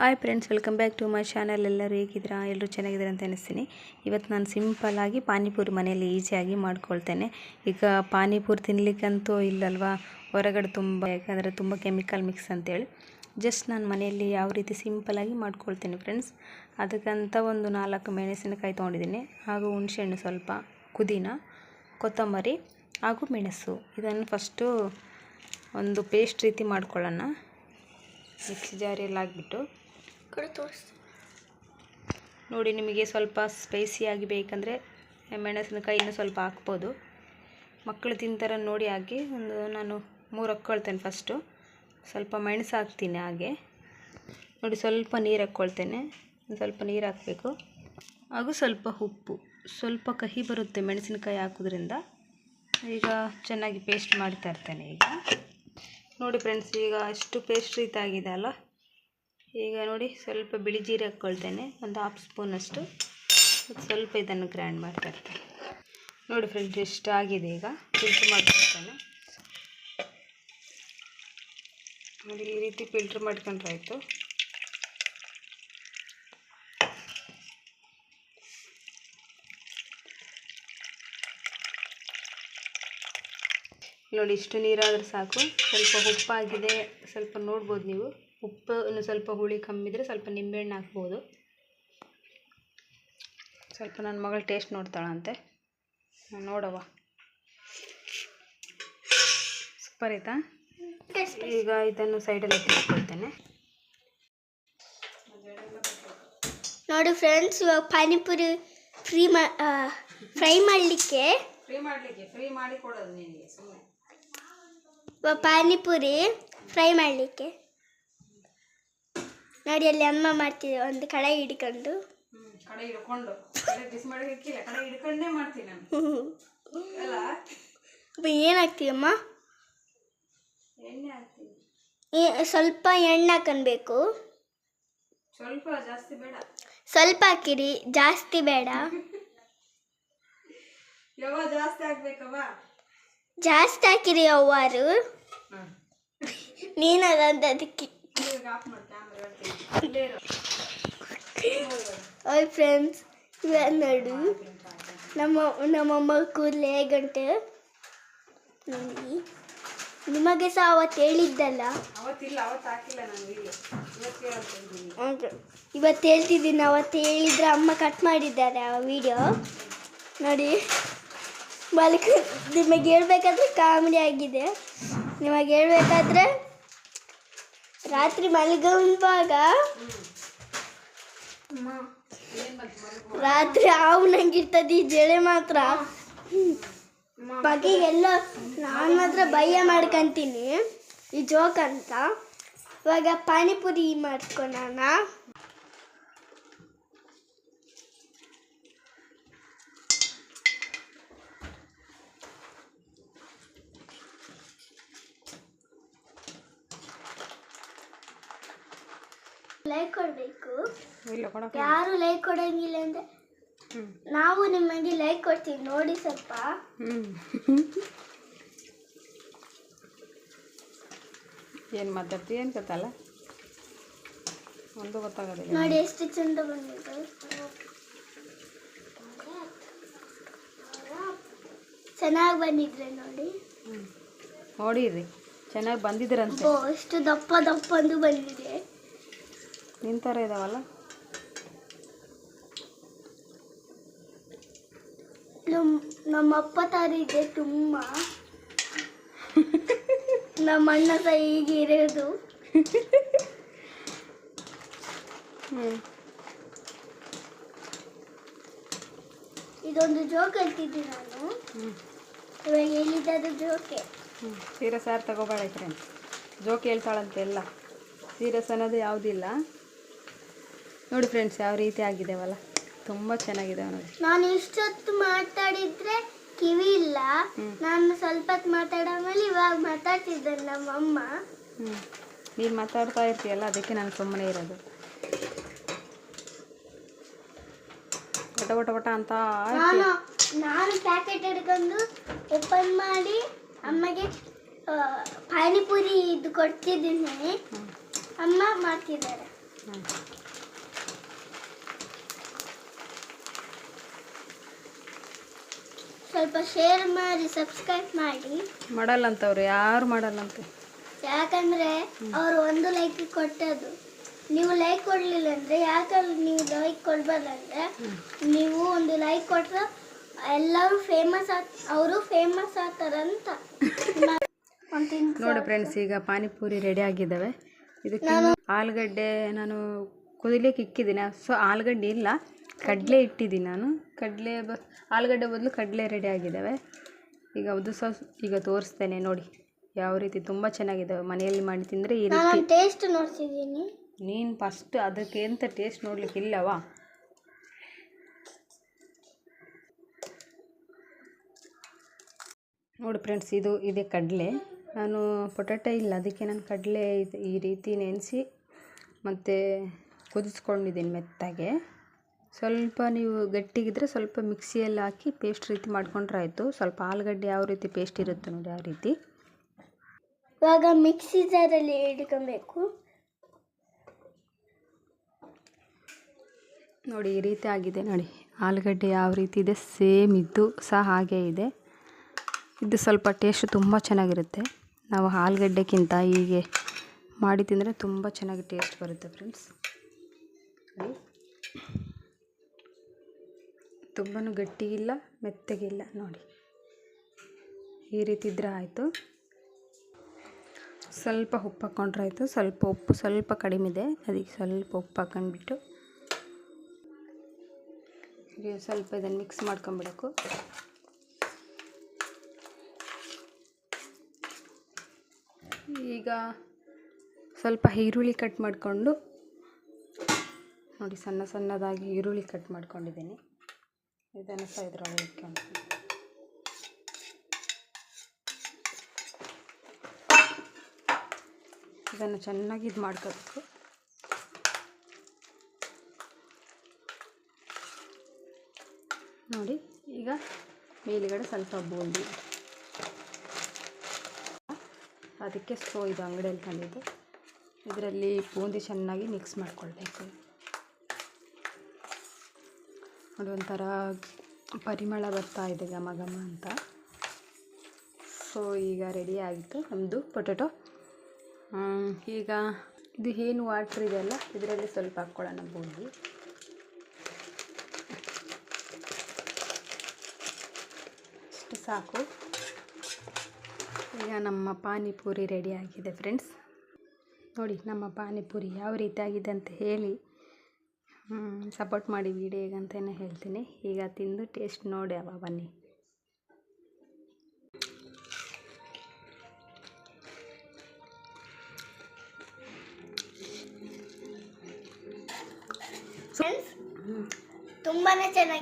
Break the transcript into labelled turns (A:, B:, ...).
A: Hi friends welcome back to my channel ಎಲ್ಲರೂ ಹೇಗಿದ್ದೀರಾ? ಎಲ್ಲರೂ ಚೆನ್ನಾಗಿದ್ದೀರ ಅಂತ ಅನಿಸ್ತೀನಿ. ಇವತ್ತು ನಾನು ಸಿಂಪಲ್ಲಾಗಿ ಪಾನಿಪುರಿ ಮನೆಯಲ್ಲಿ ಈಸಿಯಾಗಿ ಮಾಡ್ಕೊಳ್ತೇನೆ. ಈಗ ಪಾನಿಪುರಿ ತಿನ್ನಲಿಕ್ಕಂತೂ ಇಲ್ಲಲ್ವಾ? ಹೊರಗಡೆ ತುಂಬ, ಯಾಕಂದರೆ ತುಂಬ ಕೆಮಿಕಲ್ ಮಿಕ್ಸ್ ಅಂತೇಳಿ. ಜಸ್ಟ್ ನಾನು ಮನೆಯಲ್ಲಿ ಯಾವ ರೀತಿ ಸಿಂಪಲಾಗಿ ಮಾಡ್ಕೊಳ್ತೇನೆ ಫ್ರೆಂಡ್ಸ್ ಅದಕ್ಕಂತ ಒಂದು ನಾಲ್ಕು ಮೆಣಸಿನಕಾಯಿ ತೊಗೊಂಡಿದ್ದೀನಿ. ಹಾಗೂ ಹುಣಸೆಹಣ್ಣು ಸ್ವಲ್ಪ, ಪುದೀನ, ಕೊತ್ತಂಬರಿ ಹಾಗೂ ಮೆಣಸು. ಇದನ್ನು ಫಸ್ಟು ಒಂದು ಪೇಸ್ಟ್ ರೀತಿ ಮಾಡ್ಕೊಳ್ಳೋಣ. ಮಿಕ್ಸಿ ಜಾರಿಯಲ್ಲಿ ಹಾಕ್ಬಿಟ್ಟು
B: ಕಡೆ ತೋರಿಸ್ತೀನಿ.
A: ನೋಡಿ, ನಿಮಗೆ ಸ್ವಲ್ಪ ಸ್ಪೈಸಿಯಾಗಿ ಬೇಕಂದರೆ ಮೆಣಸಿನಕಾಯಿ ಇನ್ನೂ ಸ್ವಲ್ಪ ಹಾಕ್ಬೋದು. ಮಕ್ಕಳು ತಿಂತಾರೆ ನೋಡಿ ಹಾಕಿ ಒಂದು ನಾನು ಮೂರು ಹಾಕ್ಕೊಳ್ತೇನೆ ಫಸ್ಟು ಸ್ವಲ್ಪ ಮೆಣಸು ಹಾಕ್ತೀನಿ ಹಾಗೆ. ನೋಡಿ, ಸ್ವಲ್ಪ ನೀರು ಹಾಕ್ಕೊಳ್ತೇನೆ. ಸ್ವಲ್ಪ ನೀರು ಹಾಕಬೇಕು. ಹಾಗೂ ಸ್ವಲ್ಪ ಉಪ್ಪು. ಸ್ವಲ್ಪ ಕಹಿ ಬರುತ್ತೆ ಮೆಣಸಿನಕಾಯಿ ಹಾಕೋದ್ರಿಂದ. ಈಗ ಚೆನ್ನಾಗಿ ಪೇಸ್ಟ್ ಮಾಡ್ತಾ ಇರ್ತೇನೆ ಈಗ. ನೋಡಿ ಫ್ರೆಂಡ್ಸ್ ಈಗ ಅಷ್ಟು ಪೇಸ್ಟ್ ರೀತಿ ಆಗಿದೆ ಅಲ್ಲ? ಈಗ ನೋಡಿ ಸ್ವಲ್ಪ ಬಿಳಿ ಜೀರೆ ಹಾಕ್ಕೊಳ್ತೇನೆ ಒಂದು ಹಾಫ್ ಸ್ಪೂನಷ್ಟು ಸ್ವಲ್ಪ ಇದನ್ನು ಗ್ರ್ಯಾಂಡ್ ಮಾಡ್ತಾ ಇರ್ತೇನೆ. ನೋಡಿ ಫ್ರೆಂಡ್ಸ್ ಎಷ್ಟು ಆಗಿದೆ ಈಗ. ಫಿಲ್ಟ್ರ್ ಮಾಡ್ಕೊಳ್ತೇನೆ. ನೋಡಿ, ಈ ರೀತಿ ಫಿಲ್ಟ್ರ್ ಮಾಡ್ಕೊಂಡ್ರೆ ಆಯಿತು ನೋಡಿ, ಇಷ್ಟು ನೀರಾದರೆ ಸಾಕು. ಸ್ವಲ್ಪ ಉಪ್ಪಾಗಿದೆ. ಸ್ವಲ್ಪ ನೋಡ್ಬೋದು ನೀವು. ಉಪ್ಪು ಇನ್ನು ಸ್ವಲ್ಪ ಹುಳಿ ಕಮ್ಮಿ ಇದ್ದರೆ ಸ್ವಲ್ಪ ನಿಂಬೆಹಣ್ಣು ಹಾಕ್ಬೋದು. ಸ್ವಲ್ಪ ನನ್ನ ಮಗಳು ಟೇಸ್ಟ್ ನೋಡ್ತಾಳಂತೆ. ನೋಡವ್ವ. ಸೂಪರ್ ಆಯ್ತಾ? ಈಗ ಇದನ್ನು ಸೈಡಲ್ಲಿ ಇಟ್ಕೊಳ್ತೇನೆ
B: ನೋಡಿ ಫ್ರೆಂಡ್ಸ್ ಇವಾಗ ಪಾನಿಪುರಿ ಫ್ರೀ ಮಾ ಫ್ರೈ ಮಾಡಲಿಕ್ಕೆ.
A: ಫ್ರೀ ಮಾಡಲಿಕ್ಕೆ ಫ್ರೀ ಮಾಡಿ ಕೊಡೋದು ನಿನಗೆ ಸುಮ್ಮನೆ
B: ಇವಾಗ ಪಾನಿಪುರಿ ಫ್ರೈ ಮಾಡಲಿಕ್ಕೆ. ನೋಡಿ ಅಲ್ಲಿ ಅಮ್ಮ ಮಾಡ್ತಿದ್ದೆ ಒಂದು ಕಳೆ ಹಿಡ್ಕೊಂಡು.
A: ಕಡೆ ಹಿಡ್ಕೊಂಡು. ಕಡೆ ಬಿಸಿ ಮಾಡಿ ಇಕ್ಕಿಲ್ಲ ಕಡೆ ಹಿಡ್ಕೊಂಡೇ ಮಾಡ್ತೀನಿ ನಾನು. ಅಲ್ಲ?
B: ಏನು ಅಮ್ಮ?
A: ಎಣ್ಣೆ ಹಾಕ್ತೀನಿ.
B: ಸ್ವಲ್ಪ ಎಣ್ಣೆ ಹಾಕನ್ಬೇಕು.
A: ಸ್ವಲ್ಪ ಜಾಸ್ತಿ ಬೇಡ.
B: ಸ್ವಲ್ಪ ಹಾಕಿರಿ ಜಾಸ್ತಿ ಬೇಡ.
A: ಯಾವ ಜಾಸ್ತಿ ಹಾಕ್ಬೇಕವ್ವ?
B: ಜಾಸ್ತಿ ಹಾಕಿರಿ ಅವ್ವಾರು ನೀನದಂತ ಅದಕ್ಕೆ
A: ಇಲ್ಲೇ
B: ಫ್ರೆಂಡ್ಸ್ ಇವೆಲ್ಲ ನೋಡು. ನಮ್ಮ ನಮ್ಮಮ್ಮ ಕೂದಲೇ ಗಂಟೆ. ನೋಡಿ. ನಿಮಗೆ ಸಹ ಅವತ್ತು ಹೇಳಿದ್ದಲ್ಲ?
A: ಇವತ್ತು ಹೇಳ್ತಿದ್ದೀನಿ.
B: ಅವತ್ತು ಹೇಳಿದ್ರೆ ಅಮ್ಮ ಕಟ್ ಮಾಡಿದ್ದಾರೆ ಆ ವಿಡಿಯೋ ನೋಡಿ. ಬಲ್ಕ ನಿಮಗೆ ಹೇಳ್ಬೇಕಾದ್ರೆ ಕಾಮಿಡಿ ಆಗಿದೆ. ನಿಮಗೆ ಹೇಳ್ಬೇಕಾದ್ರೆ ರಾತ್ರಿ ಮಲಗುವಾಗ ರಾತ್ರಿ ಹಾವು ಈ ಜಳೆ ಮಾತ್ರ. ಬಗೆಗೆಲ್ಲ ನಾನು ಮಾತ್ರ ಭಯ ಮಾಡ್ಕಂತೀನಿ. ಈ ಜೋಕ್ ಅಂತ. ಇವಾಗ ಪಾನಿಪುರಿ ಮಾಡ್ಕೊಳೋಣ. ಲೈಕ್ ಕೊಡಬೇಕು.
A: ಇಲ್ಲ ಕೊಡಕ್ಕೆ
B: ಯಾರು ಲೈಕ್ ಕೊಡಂಗಿಲ್ಲ ಅಂದ್ರೆ ನಾವು ನಿಮಗೆ ಲೈಕ್ ಕೊಡ್ತೀವಿ ನೋಡಿ ಸ್ವಲ್ಪ.
A: ಏನು ಮಾತಾಡ್ತೀವಿ ಏನು ಗೊತ್ತಲ್ಲ ಒಂದು ಗೊತ್ತಾಗೋದಿಲ್ಲ
B: ನೋಡಿ ಎಷ್ಟು ಚಂದ ಬಂದಿದೆ ಚೆನ್ನಾಗಿ ಬಂದಿದ್ರೆ ನೋಡಿ.
A: ನೋಡಿರಿ. ಚೆನ್ನಾಗಿ
B: ಬಂದಿದ್ರಂತೆ. ಎಷ್ಟು ದಪ್ಪ ದಪ್ಪ ಅಂದು ಬಂದಿದೆ.
A: ಥರ ಇದಾವಲ್ಲ?
B: ನಮ್ಮ ನಮ್ಮಪ್ಪ ಅಪ್ಪ ತಾರಿಗೆ ತುಂಬ ನಮ್ಮ ಅಣ್ಣ ಸಹ ಹೀಗೆ ಇರೋದು.
A: ಹ್ಞೂ
B: ಇದೊಂದು ಜೋಕ್ ಹೇಳ್ತಿದ್ದೆ ನಾನು. ಇವಾಗ ಹೇಳಿದ್ದು ಜೋಕೆ
A: ಹ್ಞೂ ಸೀರೆ ಯಾರು ತಗೋಬೇಡ ಫ್ರೆಂಡ್ಸ್ ಜೋಕ್ ಹೇಳ್ತಾಳಂತೆ ಎಲ್ಲ. ಸೀರಿಯಸ್ ಅನ್ನೋದು ಯಾವುದಿಲ್ಲ. ನೋಡಿ ಫ್ರೆಂಡ್ಸ್ ಯಾವ ರೀತಿ ಆಗಿದ್ದೇವಲ್ಲ ತುಂಬ ಚೆನ್ನಾಗಿದೆ ನೋಡಿ
B: ನಾನು ಇಷ್ಟೊತ್ತು ಮಾತಾಡಿದ್ರೆ ಕಿವಿ ಇಲ್ಲ. ನಾನು ಸ್ವಲ್ಪ ಹೊತ್ತು ಮಾತಾಡೋಮೇಲೆ ಇವಾಗ ಮಾತಾಡ್ತಿದ್ದೆ ನಮ್ಮಮ್ಮ
A: ಹ್ಞೂ ನೀನು ಮಾತಾಡ್ತಾ ಇರ್ತೀಯಲ್ಲ ಅದಕ್ಕೆ ನಾನು ಸುಮ್ಮನೆ ಇರೋದು. ಬಟ ಬಟ ಅಂತ
B: ನಾನು ನಾನು ಪ್ಯಾಕೆಟ್ ಹಿಡ್ಕೊಂಡು ಓಪನ್ ಮಾಡಿ ಅಮ್ಮಗೆ ಪಾನಿಪುರಿ ಇದು ಕೊಡ್ತಿದ್ದೀನಿ. ಅಮ್ಮ ಮಾಡ್ತಿದ್ದಾರೆ. ಸ್ವಲ್ಪ ಶೇರ್ ಮಾಡಿ ಸಬ್ಸ್ಕ್ರೈಬ್ ಮಾಡಿ.
A: ಅವರು ಯಾರು ಮಾಡಲ್ಲಂತೆ?
B: ಯಾಕಂದ್ರೆ ಅವರು ಒಂದು ಲೈಕ್ ಕೊಟ್ಟದು ನೀವು ಲೈಕ್ ಕೊಡ್ಲಿಲ್ಲ ಅಂದ್ರೆ ಯಾಕಂದ್ರೆ ನೀವು ಲೈಕ್ ಕೊಡ್ಬಾರ್ದಂದ್ರೆ ನೀವು ಒಂದು ಲೈಕ್ ಕೊಟ್ಟರೆ ಎಲ್ಲರೂ ಫೇಮಸ್ ಅವರು ಫೇಮಸ್ ಆಗ್ತಾರಂತ ಒಂದ್
A: ನೋಡಿ ಫ್ರೆಂಡ್ಸ್ ಈಗ ಪಾನಿಪುರಿ ರೆಡಿ ಆಗಿದ್ದಾವೆ. ಇದಕ್ಕೆ ಆಲೂಗಡ್ಡೆ ನಾನು ಕುದಿಲಿಕ್ಕೆ ಇಕ್ಕಿದ್ದೀನಿ. ಸೊ ಆಲೂಗಡ್ಡೆ ಇಲ್ಲ. ಕಡಲೆ ಇಟ್ಟಿದ್ದೀನಿ ನಾನು. ಕಡಲೆ ಬ ಆಲೂಗಡ್ಡೆ ಬದಲು ಕಡಲೆ ರೆಡಿ ಆಗಿದ್ದಾವೆ. ಈಗ ಅದು ಸಹ ಈಗ ತೋರಿಸ್ತೇನೆ ನೋಡಿ ಯಾವ ರೀತಿ ತುಂಬ ಚೆನ್ನಾಗಿದ್ದಾವೆ ಮನೆಯಲ್ಲಿ ಮಾಡಿ ತಿಂದರೆ ಈ ರೀತಿ.
B: ನಾನು ಟೇಸ್ಟ್ ನೋಡ್ತಿದ್ದೀನಿ.
A: ನೀನು ಫಸ್ಟ್ ಅದಕ್ಕೆ ಎಂತ ಟೇಸ್ಟ್ ನೋಡ್ಲಿಕ್ಕೆ ಇಲ್ಲವಾ? ನೋಡಿ ಫ್ರೆಂಡ್ಸ್ ಇದು ಇದೆ ಕಡಲೆ. ನಾನು ಪೊಟ್ಯಾಟೊ ಇಲ್ಲ ಅದಕ್ಕೆ ನಾನು ಕಡಲೆ ಈ ರೀತಿ ನೆನೆಸಿ ಮತ್ತು ಕುದಿಸ್ಕೊಂಡಿದ್ದೀನಿ ಮೆತ್ತಗೆ. ಸ್ವಲ್ಪ ನೀವು ಗಟ್ಟಿಗಿದ್ರೆ ಸ್ವಲ್ಪ ಮಿಕ್ಸಿಯಲ್ಲಿ ಹಾಕಿ ಪೇಸ್ಟ್ ರೀತಿ ಮಾಡ್ಕೊಂಡ್ರೆ ಆಯಿತು. ಸ್ವಲ್ಪ ಆಲೂಗಡ್ಡೆ ಯಾವ ರೀತಿ ಪೇಸ್ಟ್ ಇರುತ್ತೆ ನೋಡಿ ಆ ರೀತಿ.
B: ಇವಾಗ ಮಿಕ್ಸಿ ಜಾರಲ್ಲಿ ಇಟ್ಕೊಬೇಕು.
A: ನೋಡಿ ಈ ರೀತಿ ಆಗಿದೆ ನೋಡಿ. ಆಲೂಗಡ್ಡೆ ಯಾವ ರೀತಿ ಇದೆ? ಸೇಮ್ ಇದ್ದು ಸಹ ಹಾಗೇ ಇದೆ. ಇದು ಸ್ವಲ್ಪ ಟೇಸ್ಟ್ ತುಂಬ ಚೆನ್ನಾಗಿರುತ್ತೆ. ನಾವು ಆಲೂಗಡ್ಡೆಕ್ಕಿಂತ ಹೀಗೆ ಮಾಡಿ ತಿಂದರೆ ತುಂಬ ಚೆನ್ನಾಗಿ ಟೇಸ್ಟ್ ಬರುತ್ತೆ ಫ್ರೆಂಡ್ಸ್ ತುಂಬಾ ಗಟ್ಟಿಗಿಲ್ಲ ಮೆತ್ತಗಿಲ್ಲ, ನೋಡಿ. ಈ ರೀತಿ ಇದ್ರೆ ಆಯಿತು. ಸ್ವಲ್ಪ ಉಪ್ಪು ಹಾಕ್ಕೊಂಡ್ರೆ ಆಯಿತು. ಸ್ವಲ್ಪ ಉಪ್ಪು ಸ್ವಲ್ಪ ಕಡಿಮೆ ಇದೆ. ಅದಕ್ಕೆ ಸ್ವಲ್ಪ ಉಪ್ಪು ಹಾಕೊಂಡ್ಬಿಟ್ಟು ಸ್ವಲ್ಪ ಇದನ್ನು ಮಿಕ್ಸ್ ಮಾಡ್ಕೊಂಬಿಡಬೇಕು ಈಗ ಸ್ವಲ್ಪ ಈರುಳ್ಳಿ ಕಟ್ ಮಾಡಿಕೊಂಡು, ನೋಡಿ ಸಣ್ಣ ಸಣ್ಣದಾಗಿ ಈರುಳ್ಳಿ ಕಟ್ ಮಾಡ್ಕೊಂಡಿದ್ದೀನಿ. ಇದನ್ನು ಸಹ ಇದ್ರೊಳಗೆ ಇದನ್ನು ಚೆನ್ನಾಗಿ ಇದು ಮಾಡ್ಕೋಬೇಕು. ನೋಡಿ, ಈಗ ಮೇಲುಗಡೆ ಸ್ವಲ್ಪ ಬೂಂದಿ ಅದಕ್ಕೆ ಸ್ಟೋ ಇದು ಅಂಗಡಿಯಲ್ಲಿ ತಂದಿದ್ದು. ಇದರಲ್ಲಿ ಬೂಂದಿ ಚೆನ್ನಾಗಿ ಮಿಕ್ಸ್ ಮಾಡ್ಕೊಳ್ಬೇಕು. ಒಂಥರ ಪರಿಮಳ ಬರ್ತಾ ಇದೆ ಘಮ ಘಮ ಅಂತ. ಸೊ ಈಗ ರೆಡಿ ಆಗಿತ್ತು ನಮ್ಮದು ಪೊಟೆಟೊ ಈಗ ಇದು ಏನು ವಾಟ್ರ್ ಇದೆಯಲ್ಲ ಇದರಲ್ಲಿ ಸ್ವಲ್ಪ ಹಾಕ್ಕೊಳ್ಳೋಣ ಬೂಂದಿ ಇಷ್ಟು ಸಾಕು. ಈಗ ನಮ್ಮ ಪಾನಿಪುರಿ ರೆಡಿ ಆಗಿದೆ ಫ್ರೆಂಡ್ಸ್ ನೋಡಿ, ನಮ್ಮ ಪಾನಿಪುರಿ ಯಾವ ರೀತಿ ಆಗಿದೆ ಅಂತ ಹೇಳಿ. ಸಪೋರ್ಟ್ ಮಾಡಿ ವಿಡಿಯೋಗೆ ಅಂತಲೇ ಹೇಳ್ತೀನಿ. ಈಗ ತಿಂದು ಟೇಸ್ಟ್ ನೋಡಿ ಅವ ಬನ್ನಿ.
B: ತುಂಬಾ ಚೆನ್ನಾಗಿ